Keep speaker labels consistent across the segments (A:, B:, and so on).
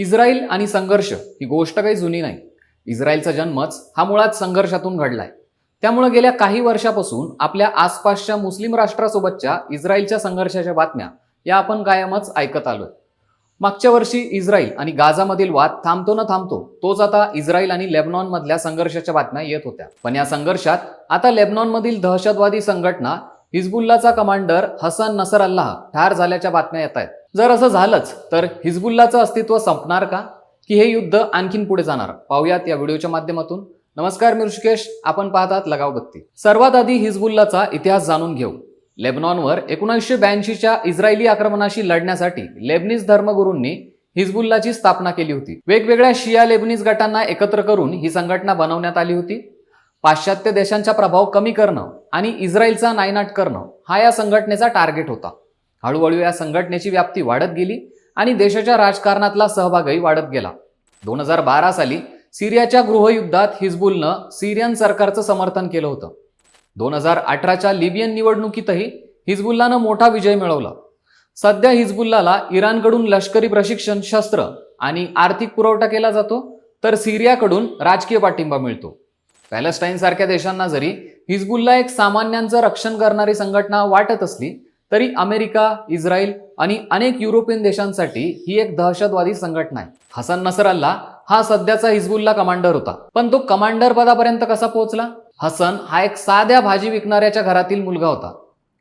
A: Israel आणि संघर्ष ही गोष्ट काही जुनी नाही. इस्रायलचा जन्मच हा मुळात संघर्षातून घडलाय. त्यामुळे गेल्या काही वर्षापासून आपल्या आसपासच्या मुस्लिम राष्ट्रासोबतच्या इस्रायलच्या संघर्षाच्या बातम्या या आपण कायमच ऐकत आलोय. मागच्या वर्षी इस्रायल आणि गाझामधील वाद थांबतो न थांबतो तोच आता इस्रायल आणि लेबनॉन मधल्या संघर्षाच्या बातम्या येत होत्या. पण या संघर्षात आता लेबनॉन मधील दहशतवादी संघटना हिजबुल्लाचा कमांडर हसन नसर अल्लाह ठार झाल्याच्या बातम्या येत आहेत. जर असं झालंच तर हिजबुल्लाचं अस्तित्व संपणार का? की हे युद्ध आणखीन पुढे जाणार? पाहूयात या व्हिडिओच्या माध्यमातून. नमस्कार मी ऋषिकेश. आपण पाहतात लगाव बत्ती. सर्वात आधी हिजबुल्लाचा इतिहास जाणून घेऊ. लेबनॉनवर एकोणीसशे ब्याऐंशीच्या इस्रायली आक्रमणाशी लढण्यासाठी लेबनीज धर्मगुरूंनी हिजबुल्लाची स्थापना केली होती. वेगवेगळ्या शिया लेबनीज गटांना एकत्र करून ही संघटना बनवण्यात आली होती. पाश्चात्य देशांचा प्रभाव कमी करणं आणि इस्रायलचा नायनाट करणं हा या संघटनेचा टार्गेट होता. हळूहळू या संघटनेची व्याप्ती वाढत गेली आणि देशाच्या राजकारणातला सहभागही वाढत गेला. दोन हजार बारा साली सिरियाच्या गृहयुद्धात हिजबुलनं सिरियन सरकारचं समर्थन केलं होतं. दोन हजार अठराच्या लिबियन निवडणुकीतही हिजबुल्लानं मोठा विजय मिळवला. सध्या हिजबुल्लाला इराणकडून लष्करी प्रशिक्षण शस्त्र आणि आर्थिक पुरवठा केला जातो तर सिरियाकडून राजकीय पाठिंबा मिळतो. पॅलेस्टाईन सारख्या देशांना जरी हिजबुल्ला एक सामान्यांचं रक्षण करणारी संघटना वाटत असली तरी अमेरिका इस्रायल आणि अनेक युरोपियन देशांसाठी ही एक दहशतवादी संघटना आहे. हसन नसर अल्ला हा सध्याचा हिजबुल्ला कमांडर होता. पण तो कमांडर पदापर्यंत कसा पोहोचला? हसन हा एक साध्या भाजी विकणाऱ्याच्या घरातील मुलगा होता.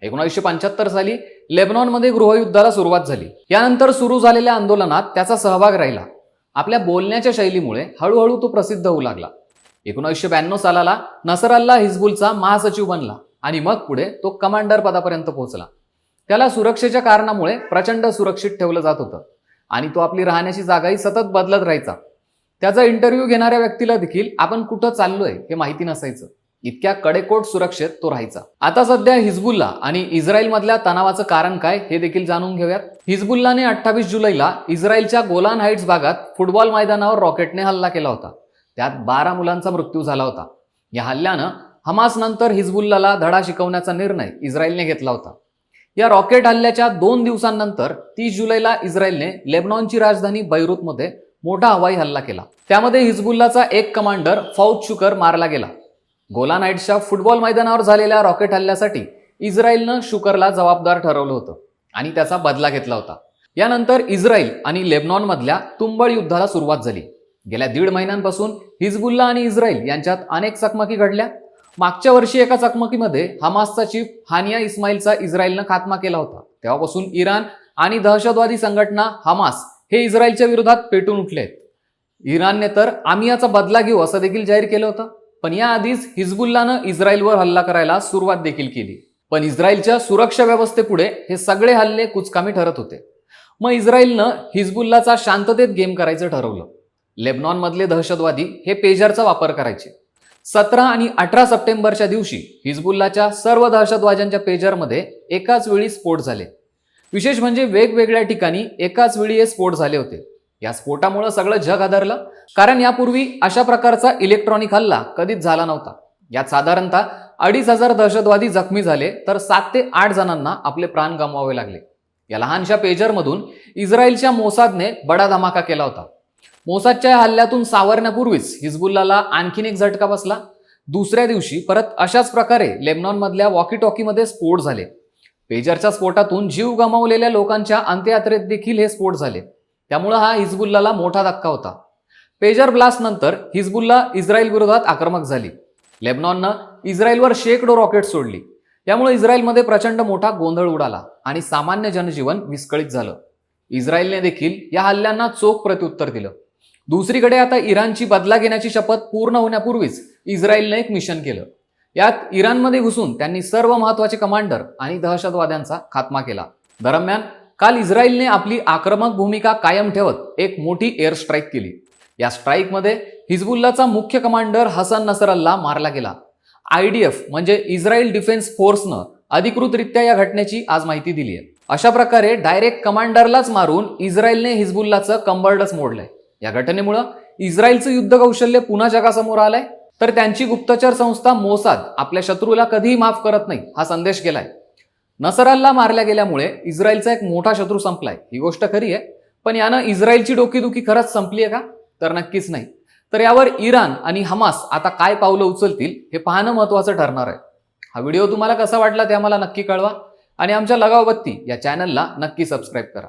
A: एकोणीसशे पंच्याहत्तर साली लेबनॉनमध्ये गृहयुद्धाला सुरुवात झाली. यानंतर सुरू झालेल्या आंदोलनात त्याचा सहभाग राहिला. आपल्या बोलण्याच्या शैलीमुळे हळूहळू तो प्रसिद्ध होऊ लागला. एकोणीसशे ब्याण्णव सालाला नसर अल्ला हिजबुलचा महासचिव बनला आणि मग पुढे तो कमांडर पदापर्यंत पोहोचला. त्याला सुरक्षेच्या कारणामुळे प्रचंड सुरक्षित ठेवलं जात होतं आणि तो आपली राहण्याची जागाही सतत बदलत राहायचा. त्याचा इंटरव्ह्यू घेणाऱ्या व्यक्तीला देखील आपण कुठं चाललोय हे माहिती नसायचं. इतक्या कडेकोट सुरक्षेत तो राहायचा. आता सध्या हिजबुल्ला आणि इस्रायल मधल्या तणावाचं कारण काय हे देखील जाणून घेऊयात. हिजबुल्लाने अठ्ठावीस जुलैला इस्रायलच्या गोलान हाईट्स भागात फुटबॉल मैदानावर रॉकेटने हल्ला केला होता. त्यात बारा मुलांचा मृत्यू झाला होता. या हल्ल्यानं हमासनंतर हिजबुल्लाला धडा शिकवण्याचा निर्णय इस्रायलने घेतला होता. या रॉकेट हल्ल्याच्या दोन दिवसांनंतर तीस जुलैला इस्रायलने लेबनॉनची राजधानी बैरूतमध्ये मोठा हवाई हल्ला केला. त्यामध्ये हिजबुल्लाचा एक कमांडर फौज शुकर मारला गेला. गोला नाईट्सच्या फुटबॉल मैदानावर झालेल्या रॉकेट हल्ल्यासाठी इस्रायलनं शुकरला जबाबदार ठरवलं होतं आणि त्याचा बदला घेतला होता. यानंतर इस्रायल आणि लेबनॉनमधल्या तुंबळ युद्धाला सुरुवात झाली. गेल्या दीड महिन्यांपासून हिजबुल्ला आणि इस्रायल यांच्यात अनेक चकमकी घडल्या. मागच्या वर्षी एका चकमकीमध्ये हमासचा चीफ हानिया इस्माईलचा इस्रायलनं खात्मा केला होता. तेव्हापासून इराण आणि दहशतवादी संघटना हमास हे इस्रायलच्या विरोधात पेटून उठले आहेत. इराणने तर आम्ही याचा बदला घेऊ असं देखील जाहीर केलं होतं. पण याआधीच हिजबुल्लानं इस्रायलवर हल्ला करायला सुरुवात देखील केली. पण इस्रायलच्या सुरक्षा व्यवस्थेपुढे हे सगळे हल्ले कुचकामी ठरत होते. मग इस्रायलनं हिजबुल्लाचा शांततेत गेम करायचं ठरवलं. लेबनॉनमधले दहशतवादी हे पेजरचा वापर करायचे. सतरा आणि अठरा सप्टेंबरच्या दिवशी हिजबुल्लाच्या सर्व दहशतवाद्यांच्या पेजरमध्ये एकाच वेळी स्फोट झाले. विशेष म्हणजे वेगवेगळ्या ठिकाणी एकाच वेळी हे स्फोट झाले होते. या स्फोटामुळे सगळं जग आदरलं कारण यापूर्वी अशा प्रकारचा इलेक्ट्रॉनिक हल्ला कधीच झाला नव्हता. यात साधारणतः अडीच हजार दहशतवादी जखमी झाले तर सात ते आठ जणांना आपले प्राण गमवावे लागले. या लहानशा पेजरमधून इस्रायलच्या मोसादने बडा धमाका केला होता. मोसादच्या हल्ल्यातून सावरण्यापूर्वीच हिजबुल्लाला आणखीन एक झटका बसला. दुसऱ्या दिवशी परत अशाच प्रकारे लेबनॉनमधल्या वॉकी टॉकीमध्ये स्फोट झाले. पेजरच्या स्फोटातून जीव गमावलेल्या लोकांच्या अंत्ययात्रेत देखील हे स्फोट झाले. त्यामुळं हा हिजबुल्लाला मोठा धक्का होता. पेजर ब्लास्ट नंतर हिजबुल्ला इस्रायल विरोधात आक्रमक झाली. लेबनॉननं इस्रायलवर शेकडो रॉकेट सोडली. त्यामुळे इस्रायलमध्ये प्रचंड मोठा गोंधळ उडाला आणि सामान्य जनजीवन विस्कळीत झालं. इस्रायलने देखील या हल्ल्यांना चोख प्रत्युत्तर दिलं. दुसरीकडे आता इराणची बदला घेण्याची शपथ पूर्ण होण्यापूर्वीच इस्रायलने एक मिशन केलं. यात इराणमध्ये घुसून त्यांनी सर्व महत्त्वाचे कमांडर आणि दहशतवाद्यांचा खात्मा केला. दरम्यान काल इस्रायलने आपली आक्रमक भूमिका कायम ठेवत एक मोठी एअर स्ट्राईक केली. या स्ट्राईकमध्ये हिजबुल्लाचा मुख्य कमांडर हसन नसरल्ला मारला गेला. आय डी एफ म्हणजे इस्रायल डिफेन्स फोर्सनं अधिकृतरित्या या घटनेची आज माहिती दिली आहे अशा प्रकारे डायरेक्ट कमांडरलाच मारून इस्रायलने हिजबुल्लाचं कंबर्डच मोडलंय. या घटनेमुळं इस्रायलचं युद्ध कौशल्य पुन्हा जगासमोर आलंय. तर त्यांची गुप्तचर संस्था मोसाद आपल्या शत्रूला कधीही माफ करत नाही हा संदेश गेलाय. नसरालला मारल्या गेल्यामुळे इस्रायलचा एक मोठा शत्रू संपलाय. ही गोष्ट खरी आहे. पण यानं इस्रायलची डोकीदुखी खरंच संपली आहे का? तर नक्कीच नाही. तर यावर इराण आणि हमास आता काय पावलं उचलतील हे पाहणं महत्वाचं ठरणार आहे. हा व्हिडिओ तुम्हाला कसा वाटला ते आम्हाला नक्की कळवा. आणि आमच्या लगावबत्ती या चॅनलला नक्की सबस्क्राईब करा.